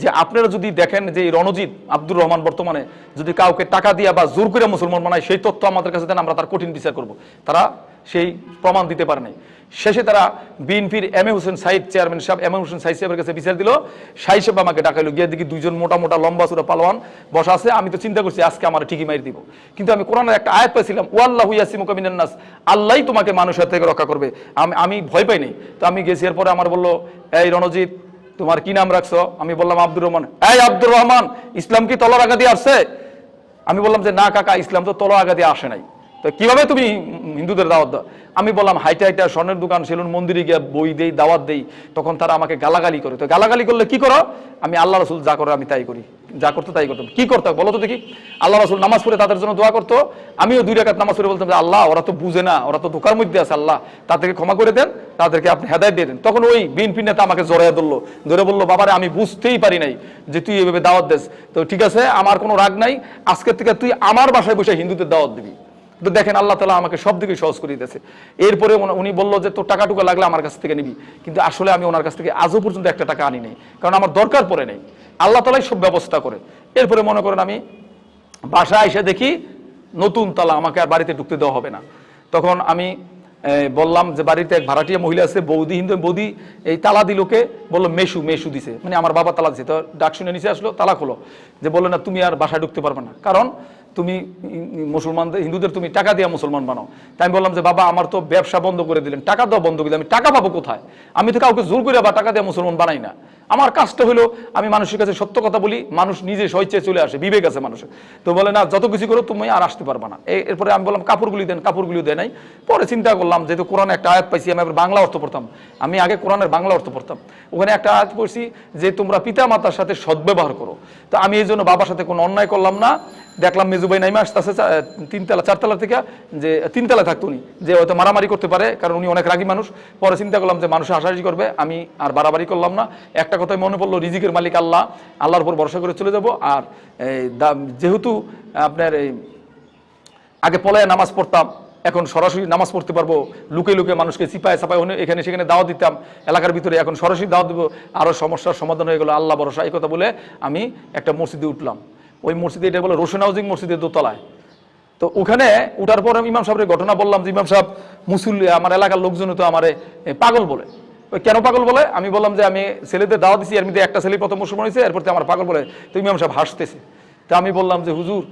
[SPEAKER 2] যে আপনারা যদি দেখেন যে রণজিৎ আব্দুর রহমান বর্তমানে যদি কাউকে টাকা দিয়ে বা জোর করে মুসলমান বানায়, সেই তথ্য আমাদের কাছে দেন, আমরা তার কঠিন বিচার করব। তারা সেই প্রমাণ দিতে পারে নাই। শেষে তারা বিএনপির এম এ হোসেন সাহিব চেয়ারম্যান সাহেব, এম এ হোসেন সাহিব সাহেবের কাছে বিচার দিল। সাহি সাহেব আমাকে ডাকাইলো। গিয়ে দেখি দুইজন মোটা মোটা লম্বা সুরা পালোয়ান বসা আছে। আমি তো চিন্তা করছি, আজকে আমার ঠিকই মারি দিব। কিন্তু আমি কোরআনের একটা আয়াত পাইছিলাম, ওয়াল্লাহু ইয়াসিমুকা মিনান নাস আল্লাহই তোমাকে মানুষের থেকে রক্ষা করবে। আমি আমি ভয় পাই নাই। তো আমি গেছি, এরপরে আমার বলল, এই রণজিৎ, তোমার কি নাম রাখছো? আমি বললাম, আব্দুর রহমান। এই আব্দুর রহমান, ইসলাম কি তলার আগা দিয়ে আসছে? আমি বললাম যে, না কাকা, ইসলাম তো তলা আগা দিয়ে আসে নাই। তো কীভাবে তুমি হিন্দুদের দাওয়াত দাও? আমি বললাম, হাইটা হাইটা স্বর্ণের দোকান, সেলুন, মন্দিরে গিয়ে বই দেই, দাওয়াত দেই, তখন তারা আমাকে গালাগালি করে। তো গালাগালি করলে কি করো? আমি আল্লাহ রসুল যা করো আমি তাই করি। যা করতো তাই করতাম। কি করতাম বলো তো দেখি। আল্লাহ রসুল নামাজ পড়ে তাদের জন্য দোয়া করতো। আমিও দুই রাকাত নামাজ পড়ে বলতাম যে, আল্লাহ, ওরা তো বুঝে না, ওরা তো দোকার মধ্যে আছে, আল্লাহ, তাদেরকে ক্ষমা করে দেন, তাদেরকে আপনি হেদায় দিয়ে দেন। তখন ওই বিএনপি নেতা আমাকে জড়াইয়া ধরলো। ধরে বলল, বাবারে, আমি বুঝতেই পারি নাই যে তুই এভাবে দাওয়াত দেস। তো ঠিক আছে, আমার কোনো রাগ নাই। আজকের থেকে তুই আমার বাসায় বসে হিন্দুদের দাওয়াত দিবি। তো দেখেন আল্লাহ তালা আমাকে সব দিকে সহজ করে দিতেছে এরপরে উনি- বলল যে, তোর টাকা টুকা লাগলে আমার কাছ থেকে নিবি। কিন্তু আসলে আমি ওনার কাছ থেকে আজও পর্যন্ত একটা টাকা আনি নাই। কারণ আমার দরকার পড়ে নেই। আল্লাহ তালাই সব ব্যবস্থা করে। এরপরে মনে করেন আমি বাসায় এসে দেখি নতুন তালা আমাকে আর বাড়িতে ঢুকতে দেওয়া হবে না। তখন আমি বললাম যে, বাড়িতে এক ভাড়াটিয়া মহিলা আছে, বৌদি, হিন্দু, বৌদি, এই তালা দিলোকে বলল, মেশু মেশু দিছে। মানে আমার বাবা তালা দিছে। তো ডাক শুনে নিচে আসলো, তালা খোলো। যে বলল, না, তুমি আর বাসায় ঢুকতে পারবে না। কারণ তুমি মুসলমানদের হিন্দুদের তুমি টাকা দিয়ে মুসলমান বানাও। তাই আমি বললাম যে, বাবা, আমার তো ব্যবসা বন্ধ করে দিলেন, টাকা দেওয়া বন্ধ করে আমি টাকা পাবো কোথায়? আমি তো কাউকে জোর করে বা টাকা দিয়ে মুসলমান বানাই না। আমার কাজটা হলো, আমি মানুষের কাছে সত্য কথা বলি, মানুষ নিজে স্বেচ্ছায় চলে আসে, বিবেক আছে মানুষের। তো বলে, না, যত কিছু করো তুমি আর আসতে পারবে না। এরপরে আমি বললাম, কাপড়গুলি দেন কাপড়গুলি দেয় নাই। পরে চিন্তা করলাম, যেহেতু কোরআনে একটা আয়াত পাইছি, আমি বাংলা অর্থ পড়তাম। আমি আগে কোরআনের বাংলা অর্থ পড়তাম। ওখানে একটা আয়াত পড়ছি যে, তোমরা পিতা মাতার সাথে সদ্ব্যবহার করো। তো আমি এই জন্য বাবার সাথে কোনো অন্যায় করলাম না। দেখলাম মেজুবাই নাইমে আসতেছে তিনতলা, চারতলা থেকে, যে তিনতলা থাকতো উনি। যে, হয়তো মারামারি করতে পারে, কারণ উনি অনেক রাগী মানুষ। পরে চিন্তা করলাম যে, মানুষ হাসাহাসি করবে, আমি আর বাড়াবাড়ি করলাম না। একটা কথাই মনে পড়ল, রিজিকের মালিক আল্লাহ, আল্লাহর উপর ভরসা করে চলে যাব। আর যেহেতু আপনার এই আগে পলায় নামাজ পড়তাম, এখন সরাসরি নামাজ পড়তে পারব লুকে লুকে মানুষকে চিপায় অন্য- এখানে সেখানে দাওয়াত দিতাম, এলাকার ভিতরে এখন সরাসরি দাওয়াত দেবো আরও সমস্যার সমাধান হয়ে গেলো, আল্লাহ ভরসা, এই কথা বলে আমি একটা মসজিদে উঠলাম। ওই মসজিদে এটা বলে রোশন হাউজিং মসজিদের দোতলায়। তো ওখানে উঠার পর আমি ইমাম সাহেবের ঘটনা বললাম যে, ইমাম সাহেব, মুসুল আমার এলাকার লোকজন তো আমার পাগল বলে। কেন পাগল বলে? আমি বললাম যে আমি ছেলেদের দাওয়া দিছি, এর মধ্যে একটা ছেলে প্রথম মুসলমান হয়েছে, এরপর আমার পাগল বলে। তুমি ইমাম সাহেব হাসতেছে। তা আমি বললাম যে, হুজুর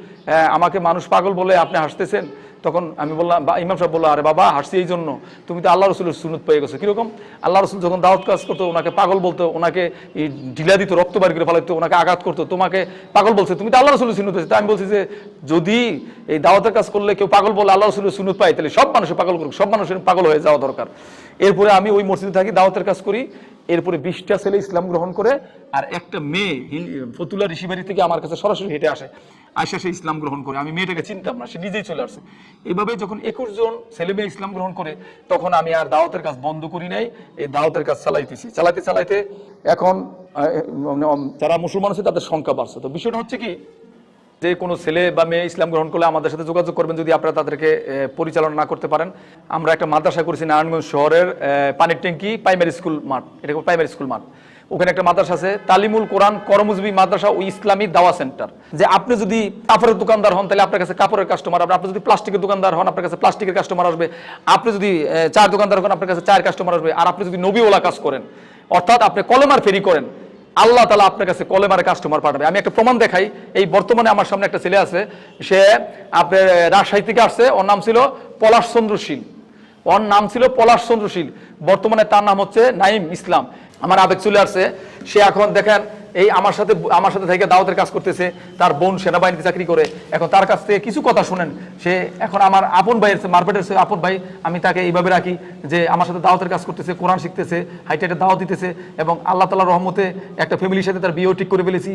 [SPEAKER 2] আমাকে মানুষ পাগল বলে আপনি হাসতেছেন? তখন আমি বললাম, বা ইমাম সাহেব বলল, আরে বাবা, হাসছি এই জন্য তুমি তো আল্লাহ রসুলের সুনত পেয়ে গেছো। কীরকম? আল্লাহ রসুল যখন দাওয়াত কাজ করতো, ওনাকে পাগল বলতো, ওনাকে ঢিলা দিত, রক্ত বাড়ি করে ফেলাইতো, ওনাকে আঘাত করতো, তোমাকে পাগল বলছে, তুমি তো আল্লাহ রসুলের সুনত পেয়েছ। তাই আমি বলছি যে, যদি এই দাওয়াতের কাজ করলে কেউ পাগল বলে আল্লাহ রসুলের সুনত পায়, তাহলে সব মানুষের পাগল করুক, সব মানুষের পাগল হয়ে যাওয়া দরকার। এরপরে আমি ওই মসজিদে থাকি, দাওয়াতের কাজ করি। এরপরে বিশটা ছেলে ইসলাম গ্রহণ করে, আর একটা মেয়ে ফতুল্লা ঋষিবাড়ি থেকে আমার কাছে সরাসরি হেঁটে আসে। আয়সা সে ইসলাম গ্রহণ করে। আমি মেয়েটাকে চিনতাম না সে নিজেই চলে আসছে। এইভাবে যখন একুশ জন ছেলে মেয়ে ইসলাম গ্রহণ করে তখন আমি আর দাওয়াতের কাজ বন্ধ করি নাই এই দাওয়াতের কাজ চালাইতেছি। চালাইতে চালাইতে এখন মানে, যারা মুসলমান আছে তাদের সংখ্যা বাড়ছে। তো বিষয়টা হচ্ছে কি যে কোনো ছেলে বা মেয়ে ইসলাম গ্রহণ করলে আমাদের সাথে যোগাযোগ করবেন যদি আপনারা তাদেরকে পরিচালনা না করতে পারেন। আমরা একটা মাদ্রাসা করেছি নারায়ণগঞ্জ শহরের পানির ট্যাঙ্কি প্রাইমারি স্কুল মাঠ। এটা প্রাইমারি স্কুল মাঠ। ওখানে একটা মাদ্রাসা আছে, তালিমুল কোরআন করমুজবি মাদ্রাসা ও ইসলামী দাওয়া সেন্টার। যে আপনি যদি কাপড়ের দোকানদার হন, তাহলে আপনার কাছে কাপড়ের কাস্টমার আসবে। আপনি যদি প্লাস্টিকের দোকানদার হন, আপনার কাছে প্লাস্টিকের কাস্টমার আসবে। আপনি যদি চার দোকানদার হন, আপনার কাছে চার কাস্টমার আসবে। আর আপনি যদি নবীওয়ালা কাজ করেন, অর্থাৎ আপনি কলমার ফেরি করেন, আল্লাহ তালা আপনার কাছে কলেমারে কাস্টমার পাঠাবে। আমি একটা প্রমাণ দেখাই। এই বর্তমানে আমার সামনে একটা ছেলে আছে, সে আপনার রাজশাহী থেকে আসছে। ওর নাম ছিল পলাশ চন্দ্রশীল ওর নাম ছিল পলাশ চন্দ্রশীল বর্তমানে তার নাম হচ্ছে নাইম ইসলাম। আমার আবেগ চলে আসছে। সে এখন দেখেন, এই আমার সাথে আমার সাথে থেকে দাওয়াতের কাজ করতেছে, তার বোন সেনাবাহিনীতে চাকরি করে। এখন তার কাছ থেকে কিছু কথা শুনেন। সে এখন আমার আপন ভাইয়ের মার্কেটের আপন ভাই, আমি তাকে এইভাবে রাখি যে আমার সাথে দাওয়াতের কাজ করতেছে, কোরআন শিখতেছে হাইটাইটে দাওয়াত দিতেছে এবং আল্লাহ তালার রহমতে একটা ফ্যামিলির সাথে তার বিয়েও ঠিক করে ফেলেছি।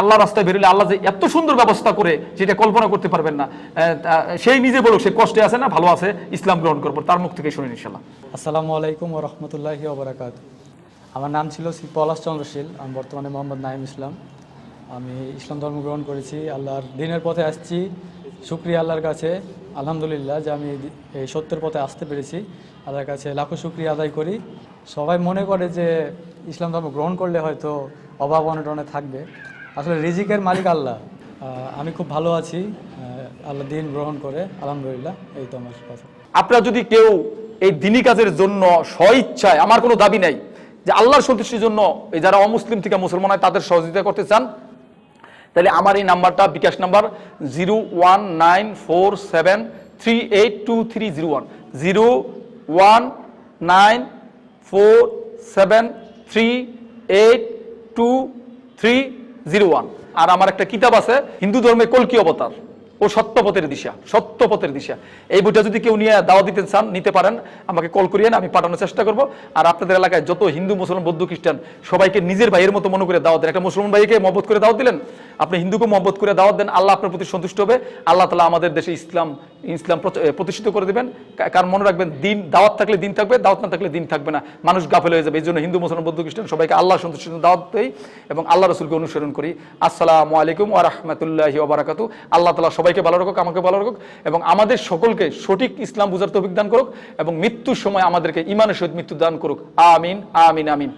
[SPEAKER 2] আল্লাহ রাস্তায় বেরোলে আল্লাহ যে এত সুন্দর ব্যবস্থা করে যেটা কল্পনা করতে পারবেন না। সেই নিজে বলুক, সে কষ্টে আছে না, ভালো আছে, ইসলাম গ্রহণ করব, তার মুখ থেকে শুনে ইনশাল্লাহ
[SPEAKER 3] আসসালামু আলাইকুম রহমতুল্লাহি আমার নাম ছিল শ্রী পলাশ চন্দ্রশীল আমি বর্তমানে মোহাম্মদ নাইম ইসলাম। আমি ইসলাম ধর্ম গ্রহণ করেছি, আল্লাহর দিনের পথে আসছি, শুক্রিয়া আল্লাহর কাছে, আলহামদুলিল্লাহ যে আমি এই সত্যের পথে আসতে পেরেছি, আল্লাহর কাছে লাখো শুক্রিয়া আদায় করি। সবাই মনে করে যে ইসলাম ধর্ম গ্রহণ করলে হয়তো অভাব অনটনে থাকবে। আসলে রিজিকের মালিক আল্লাহ। আমি খুব ভালো আছি আল্লাহ দিন গ্রহণ করে, আলহামদুলিল্লাহ, এই তো আমার কথা
[SPEAKER 2] আপনারা যদি কেউ এই দিনী কাজের জন্য স্বইচ্ছায়, আমার কোনো দাবি নাই। যে আল্লাহর সন্তুষ্টির জন্য এই যারা অমুসলিম থেকে মুসলমান হয়, তাদের সহযোগিতা করতে চান, তাহলে আমার এই নাম্বারটা, bKash number zero one nine four seven three eight two three zero one. Zero one nine four seven three eight two three zero one. আর আমার একটা কিতাব আছে, হিন্দু ধর্মে কলকি অবতার। ও সত্যপথের দিশা সত্যপথের দিশা। এই বইটা যদি কেউ নিয়ে দাওয়া দিতে চান, নিতে পারেন, আমাকে কল করিয়েন আমি পাঠানোর চেষ্টা করব। আর আপনাদের এলাকায় যত হিন্দু, মুসলমান, বৌদ্ধ, খ্রিস্টান, সবাইকে নিজের ভাইয়ের মতো মনে করে দাওয়াত দেন। একটা মুসলমান ভাইকে মহব্বত করে দাওয়া দিলেন, আপনি হিন্দুকে মহব্বত করে দাওয়াত দেন, আল্লাহ আপনার প্রতি সন্তুষ্ট হবে। আল্লাহ তালা আমাদের দেশে ইসলাম ইসলাম প্রতিষ্ঠিত করে দেবেন। কারণ মনে রাখবেন, দিন দাওয়াত থাকলে দিন থাকবে, দাওয়াত না থাকলে দিন থাকবে না। মানুষ গাফেল হয়ে যাবে। এই জন্য হিন্দু, মুসলমান, বৌদ্ধ, খ্রিস্টান সবাইকে আল্লাহ সন্তুষ্ট দাওয়াত দেই এবং আল্লাহ রসুলকে অনুসরণ করি। আসসালামু আলাইকুম ওয়া রাহমাতুল্লাহি আল্লাহ তালা সবাইকে ভালো রাখুক, আমাকে ভালো রাখুক এবং আমাদের সকলকে সঠিক ইসলাম বুঝার তৌফিক দান করুক এবং মৃত্যুর সময় আমাদেরকে ইমানের সহিত মৃত্যু দান করুক। আমিন আমিন আমিন।